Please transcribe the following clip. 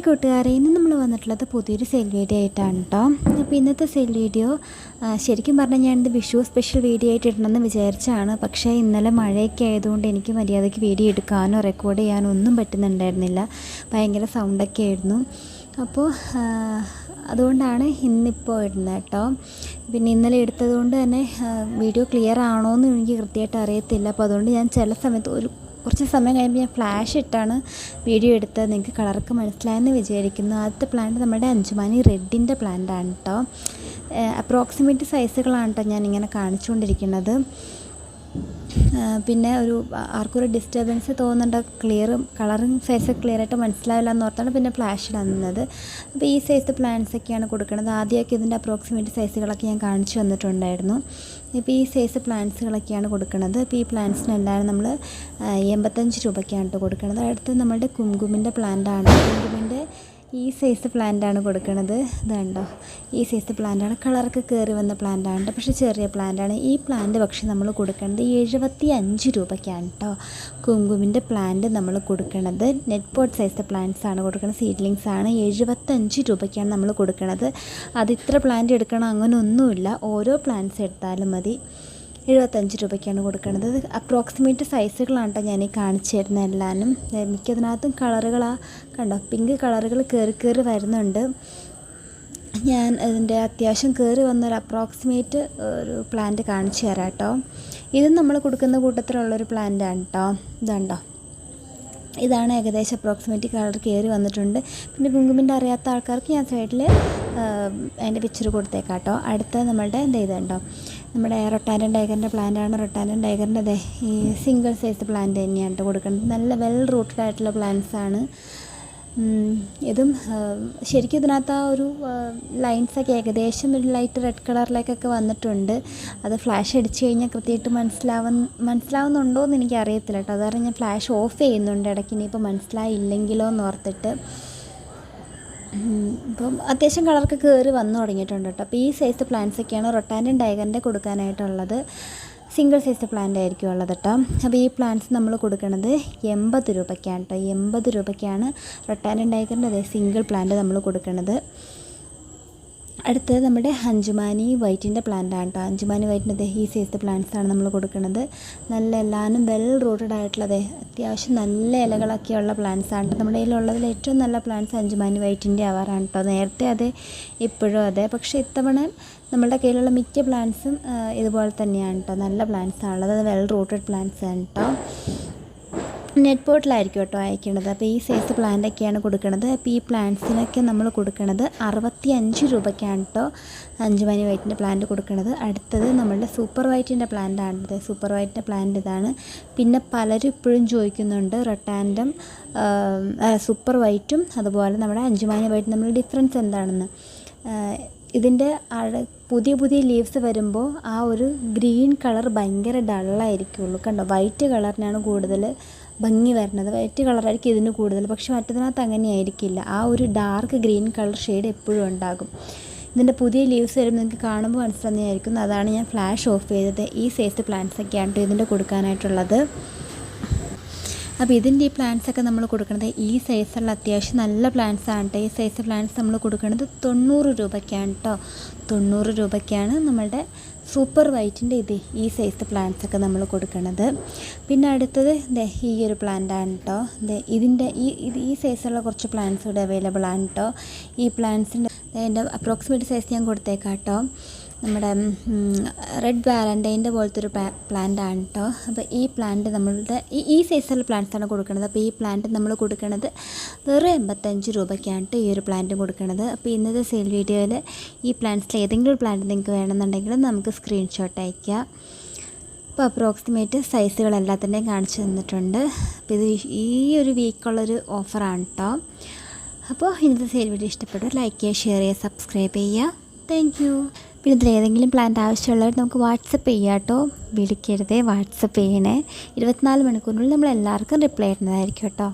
Hi കൂട്ടുകാരെ ഇന്ന് നമ്മൾ വന്നിട്ടുള്ളത് പുതിയൊരു സെയിൽ വീഡിയോ ആയിട്ടാണ് കേട്ടോ അപ്പോൾ ഇന്നത്തെ സെയിൽ വീഡിയോ ശരിക്കും പറഞ്ഞാൽ ഞാനിത് വിഷു സ്പെഷ്യൽ വീഡിയോ ആയിട്ട് ഇടണമെന്ന് വിചാരിച്ചാണ്. പക്ഷേ ഇന്നലെ മഴയൊക്കെ ആയതുകൊണ്ട് എനിക്ക് മര്യാദയ്ക്ക് വീഡിയോ എടുക്കാനോ റെക്കോർഡ് ചെയ്യാനോ ഒന്നും പറ്റുന്നുണ്ടായിരുന്നില്ല. ഭയങ്കര സൗണ്ടൊക്കെ ആയിരുന്നു. അപ്പോൾ അതുകൊണ്ടാണ് ഇന്നിപ്പോൾ ഇടുന്നത് കേട്ടോ പിന്നെ ഇന്നലെ എടുത്തത് കൊണ്ട് തന്നെ വീഡിയോ ക്ലിയർ ആണോ എന്ന് എനിക്ക് കൃത്യമായിട്ട് അറിയത്തില്ല. അപ്പോൾ അതുകൊണ്ട് ഞാൻ ചില സമയത്ത് ഒരു കുറച്ച് സമയം കഴിയുമ്പോൾ ഞാൻ ഫ്ലാഷ് ഇട്ടാണ് വീഡിയോ എടുത്തത്. നിങ്ങൾക്ക് കളർക്ക് മനസ്സിലായെന്ന് വിചാരിക്കുന്നു. ആദ്യത്തെ പ്ലാന്റ് നമ്മുടെ അഞ്ചുമാനി റെഡിന്റെ പ്ലാന്റ് ആണ് കേട്ടോ അപ്രോക്സിമേറ്റ് സൈസുകളാണ് കേട്ടോ ഞാൻ ഇങ്ങനെ കാണിച്ചുകൊണ്ടിരിക്കുന്നത്. പിന്നെ ഒരു ആർക്കൊരു ഡിസ്റ്റർബൻസ് തോന്നുന്നുണ്ട്? ക്ലിയറും കളറും സൈസ് ക്ലിയർ ആയിട്ട് മനസ്സിലാവില്ല എന്ന് ഓർത്താണ് പിന്നെ ഫ്ലാഷ് തന്നത് അപ്പോൾ ഈ സൈസ് പ്ലാന്റ്സ് ഒക്കെയാണ് കൊടുക്കുന്നത്. ആദ്യമൊക്കെ ഇതിന്റെ അപ്രോക്സിമേറ്റ് സൈസുകളൊക്കെ ഞാൻ കാണിച്ചു തന്നിട്ടുണ്ടായിരുന്നു. ഇപ്പോൾ ഈ സൈസ് പ്ലാന്റ്സുകളൊക്കെയാണ് കൊടുക്കുന്നത്. അപ്പോൾ ഈ പ്ലാന്റ്സിനെല്ലാം നമ്മൾ എൺപത്തഞ്ച് രൂപയ്ക്കാണ് കൊടുക്കുന്നത്. അടുത്ത് നമ്മളുടെ കുങ്കുമിന്റെ പ്ലാന്റാണ് കുങ്കുമിന്റെ ഈ സൈസ് പ്ലാന്റാണ് കൊടുക്കുന്നത് ഇതുണ്ടോ ഈ സൈസ് പ്ലാന്റാണ് കളറൊക്കെ കയറി വന്ന പ്ലാന്റാണ് പക്ഷേ ചെറിയ പ്ലാന്റാണ് ഈ പ്ലാന്റ് പക്ഷേ നമ്മൾ കൊടുക്കുന്നത് എഴുപത്തി അഞ്ച് രൂപയ്ക്കാണ് കേട്ടോ കുങ്കുമിന്റെ പ്ലാന്റ് നമ്മൾ കൊടുക്കുന്നത് നെറ്റ് പോട്ട് സൈസ് പ്ലാന്റ്സ് ആണ് കൊടുക്കുന്നത് സീഡ്ലിങ്സ് ആണ്. എഴുപത്തഞ്ച് രൂപയ്ക്കാണ് നമ്മൾ കൊടുക്കുന്നത് അത് ഇത്ര പ്ലാന്റ് എടുക്കണം അങ്ങനെ ഒന്നുമില്ല ഓരോ പ്ലാന്റ്സ് എടുത്താലും മതി. എഴുപത്തഞ്ച് രൂപയ്ക്കാണ് കൊടുക്കുന്നത് അപ്രോക്സിമേറ്റ് സൈസുകളാണ് കേട്ടോ ഞാൻ ഈ കാണിച്ചു തരുന്ന എല്ലാവരും മിക്കതിനകത്തും കളറുകളാ കണ്ടോ? പിങ്ക് കളറുകൾ കയറി കയറി വരുന്നുണ്ട്. ഞാൻ ഇതിന്റെ അത്യാവശ്യം കയറി വന്നൊരു അപ്രോക്സിമേറ്റ് ഒരു പ്ലാന്റ് കാണിച്ചു തരാം കേട്ടോ ഇതും നമ്മൾ കൊടുക്കുന്ന കൂട്ടത്തിലുള്ളൊരു പ്ലാന്റാണ് കേട്ടോ ഇതുണ്ടോ? ഇതാണ് ഏകദേശം അപ്രോക്സിമേറ്റ് കളർ കയറി വന്നിട്ടുണ്ട്. പിന്നെ കുങ്കുമിന്റെ അറിയാത്ത ആൾക്കാർക്ക് ഞാൻ സൈഡിൽ അതിന്റെ പിക്ചർ കൊടുത്തേക്കാം കേട്ടോ അടുത്ത നമ്മളുടെ എന്താ ഇതുണ്ടോ? നമ്മുടെ റൊട്ടാനൻ ടൈഗറിന്റെ പ്ലാന്റാണ് റൊട്ടാനൻ ടൈഗറിന്റെ അതെ ഈ സിംഗിൾ സൈസ് പ്ലാന്റ് തന്നെയാണ് കേട്ടോ കൊടുക്കുന്നത്. നല്ല വെൽ റൂട്ടഡ് ആയിട്ടുള്ള പ്ലാന്റ്സ് ആണ്. ഇതും ശരിക്കും ഇതിനകത്ത് ആ ഒരു ലൈൻസൊക്കെ ഏകദേശം ഒരു ലൈറ്റ് റെഡ് കളറിലേക്കൊക്കെ വന്നിട്ടുണ്ട്. അത് ഫ്ലാഷ് അടിച്ചു കഴിഞ്ഞാൽ കൃത്യമായിട്ട് മനസ്സിലാവുന്ന മനസ്സിലാവുന്നുണ്ടോ എന്ന് എനിക്ക് അറിയത്തില്ല കേട്ടോ അതുകാരണം ഞാൻ ഫ്ലാഷ് ഓഫ് ചെയ്യുന്നുണ്ട്. ഇടയ്ക്ക് ഇനിയിപ്പോൾ മനസ്സിലായില്ലെങ്കിലോ എന്ന് ഓർത്തിട്ട്. ഇപ്പം അത്യാവശ്യം കളർക്ക് കയറി വന്നു തുടങ്ങിയിട്ടുണ്ട് കേട്ടോ. അപ്പോൾ ഈ സൈസ് പ്ലാന്റ്സൊക്കെയാണ് റൊട്ടാൻഡൻ ഡയഗറിന്റെ കൊടുക്കാനായിട്ടുള്ളത്. സിംഗിൾ സൈസ് പ്ലാന്റ് ആയിരിക്കും ഉള്ളത് കേട്ടോ. അപ്പോൾ ഈ പ്ലാന്റ്സ് നമ്മൾ കൊടുക്കുന്നത് എൺപത് രൂപയ്ക്കാണ് കേട്ടോ. എൺപത് രൂപയ്ക്കാണ് റൊട്ടാൻഡൻ ടൈഗറിന്റെ അതേ സിംഗിൾ പ്ലാന്റ് നമ്മൾ കൊടുക്കുന്നത് അടുത്തത് നമ്മുടെ അഞ്ചുമാനി വൈറ്റിന്റെ പ്ലാന്റ് ആണ് കേട്ടോ അഞ്ചുമാനി വൈറ്റിന്റെ ഈ സൈസ് പ്ലാന്റ്സ് ആണ് നമ്മൾ കൊടുക്കുന്നത്. നല്ല എല്ലാനും വെൽ റൂട്ടഡ് ആയിട്ടുള്ളത് അത്യാവശ്യം നല്ല ഇലകളൊക്കെയുള്ള പ്ലാന്റ്സ് ആണ് നമ്മുടെ കയ്യിലുള്ളതിൽ ഏറ്റവും നല്ല പ്ലാന്റ്സ് അഞ്ചുമാനി വൈറ്റിന്റെ ആവാറാണ് കേട്ടോ നേരത്തെ അതെ ഇപ്പോഴും അതെ. പക്ഷേ ഇത്തവണ നമ്മുടെ കയ്യിലുള്ള മിക്ക പ്ലാന്റ്സും ഇതുപോലെ തന്നെയാണ് കേട്ടോ നല്ല പ്ലാന്റ്സ് ആണുള്ളത് വെൽ റൂട്ടഡ് പ്ലാന്റ്സ് ആണ് കേട്ടോ നെറ്റ് പോട്ടിലായിരിക്കും കേട്ടോ അയക്കേണ്ടത് അപ്പോൾ ഈ സൈസ് പ്ലാന്റൊക്കെയാണ് കൊടുക്കുന്നത് അപ്പോൾ ഈ പ്ലാന്റ്സിനൊക്കെ നമ്മൾ കൊടുക്കുന്നത് അറുപത്തി അഞ്ച് രൂപയ്ക്കാണ് കേട്ടോ അഞ്ച് മണി വൈറ്റിന്റെ പ്ലാന്റ് കൊടുക്കുന്നത് അടുത്തത് നമ്മളുടെ സൂപ്പർ വൈറ്റിന്റെ പ്ലാന്റ് ആണത് സൂപ്പർ വൈറ്റിന്റെ പ്ലാന്റ് ഇതാണ്. പിന്നെ പലരും ഇപ്പോഴും ചോദിക്കുന്നുണ്ട് റൊട്ടാൻഡം സൂപ്പർ വൈറ്റും അതുപോലെ നമ്മുടെ അഞ്ചുമാനി വൈറ്റും നമ്മൾ ഡിഫറൻസ് എന്താണെന്ന്. ഇതിന്റെ അഴ പുതിയ പുതിയ ലീവ്സ് വരുമ്പോൾ ആ ഒരു ഗ്രീൻ കളർ ഭയങ്കര ഡള്ളായിരിക്കുള്ളൂ കണ്ടോ? വൈറ്റ് കളറിനാണ് കൂടുതൽ ഭംഗി വരുന്നത്. വൈറ്റ് കളറായിരിക്കും ഇതിന് കൂടുതൽ. പക്ഷെ മറ്റതിനകത്ത് അങ്ങനെ ആയിരിക്കില്ല ആ ഒരു ഡാർക്ക് ഗ്രീൻ കളർ ഷെയ്ഡ് എപ്പോഴും ഉണ്ടാകും. ഇതിന്റെ പുതിയ ലീവ്സ് വരുമ്പോൾ നിങ്ങൾക്ക് കാണുമ്പോൾ മനസ്സിലാകുന്നതായിരിക്കും അതാണ് ഞാൻ ഫ്ലാഷ് ഓഫ് ചെയ്തത് ഈ സൈസ് പ്ലാന്റ്സ് ഒക്കെയാണ് ഇതിന്റെ കൊടുക്കാനായിട്ടുള്ളത്. അപ്പോൾ ഇതിന്റെ ഈ പ്ലാന്റ്സൊക്കെ നമ്മൾ കൊടുക്കുന്നത് ഈ സൈസുള്ള അത്യാവശ്യം നല്ല പ്ലാന്റ്സ് ആണ് കേട്ടോ ഈ സൈസ് പ്ലാന്റ്സ് നമ്മൾ കൊടുക്കുന്നത് തൊണ്ണൂറ് രൂപയ്ക്കാണ് കേട്ടോ തൊണ്ണൂറ് രൂപയ്ക്കാണ് നമ്മളുടെ സൂപ്പർ വൈറ്റിന്റെ ഇത് ഈ സൈസ് പ്ലാന്റ്സ് ഒക്കെ നമ്മൾ കൊടുക്കുന്നത് പിന്നെ അടുത്തത് ദേ ഈ ഒരു പ്ലാന്റ് ആണ് കേട്ടോ ദേ ഇതിന്റെ ഈ ഇത് ഈ സൈസുള്ള കുറച്ച് പ്ലാന്റ്സ് ഇവിടെ അവൈലബിൾ ആണ് കേട്ടോ ഈ പ്ലാന്റ്സിന്റെ അതിന്റെ അപ്രോക്സിമേറ്റ് സൈസ് ഞാൻ കൊടുത്തേക്കാം കേട്ടോ നമ്മുടെ റെഡ് വാലന്റൈന്റെ പോലത്തെ ഒരു പ്ലാന്റ് ആണ് കേട്ടോ അപ്പോൾ ഈ പ്ലാന്റ് നമ്മളുടെ ഈ ഈ സൈസുള്ള പ്ലാന്റ്സ് ആണ് കൊടുക്കുന്നത് അപ്പോൾ ഈ പ്ലാന്റ് നമ്മൾ കൊടുക്കുന്നത് വെറും എൺപത്തഞ്ച് രൂപയ്ക്കാണ് കേട്ടോ ഈ ഒരു പ്ലാന്റ് കൊടുക്കുന്നത് അപ്പോൾ ഇന്നത്തെ സെയിൽ വീഡിയോയിൽ ഈ പ്ലാന്റ്സിൽ ഏതെങ്കിലും ഒരു പ്ലാന്റ് നിങ്ങൾക്ക് വേണമെന്നുണ്ടെങ്കിൽ നമുക്ക് സ്ക്രീൻഷോട്ട് അയയ്ക്കാം. അപ്പോൾ അപ്രോക്സിമേറ്റ് സൈസുകളെല്ലാത്തിന്റെയും കാണിച്ചു തന്നിട്ടുണ്ട്. അപ്പോൾ ഇത് ഈ ഒരു വീക്കുള്ളൊരു ഓഫറാണ് കേട്ടോ അപ്പോൾ ഇന്നത്തെ സെയിൽ വീഡിയോ ഇഷ്ടപ്പെട്ടു ലൈക്ക് ചെയ്യുക ഷെയർ ചെയ്യുക സബ്സ്ക്രൈബ് ചെയ്യുക. താങ്ക് പിന്നെ ഇതിൽ ഏതെങ്കിലും പ്ലാന്റ് ആവശ്യമുള്ളവർ നമുക്ക് വാട്സപ്പ് ചെയ്യാം കേട്ടോ വിളിക്കരുതേ വാട്സപ്പ് ചെയ്യണേ. ഇരുപത്തിനാല് മണിക്കൂറിനുള്ളിൽ നമ്മൾ എല്ലാവർക്കും റിപ്ലൈ ചെയ്യുന്നതായിരിക്കും കേട്ടോ